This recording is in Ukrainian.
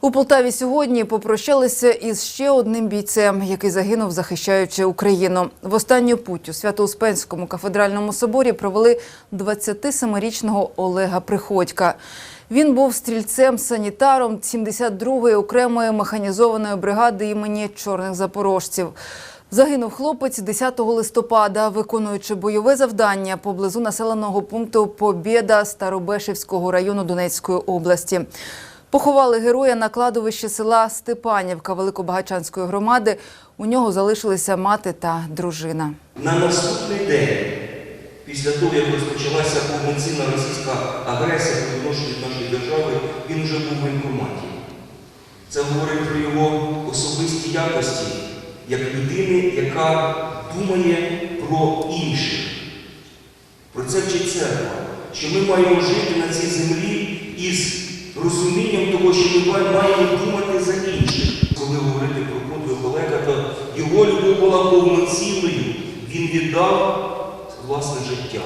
У Полтаві сьогодні попрощалися із ще одним бійцем, який загинув, захищаючи Україну. В останню путь у Свято-Успенському кафедральному соборі провели 27-річного Олега Приходька. Він був стрільцем-санітаром 72-ї окремої механізованої бригади імені чорних запорожців. Загинув хлопець 10 листопада, виконуючи бойове завдання поблизу населеного пункту Побєда Старобешівського району Донецької області. Поховали героя на кладовищі села Степанівка Великобагачанської громади. У нього залишилися мати та дружина. На наступний день, після того, як розпочалася повноцінна російська агресія по відношенню нашої держави, він вже був в воєнкоматі. Це говорить про його особисті якості, як людини, яка думає про інших. Про це вчить церква, що ми маємо жити на цій землі із розумінням того, що ми маємо думати за інших. Коли говорити про подвиг Олега, то його любов була повноцінною. Він віддав власне життя.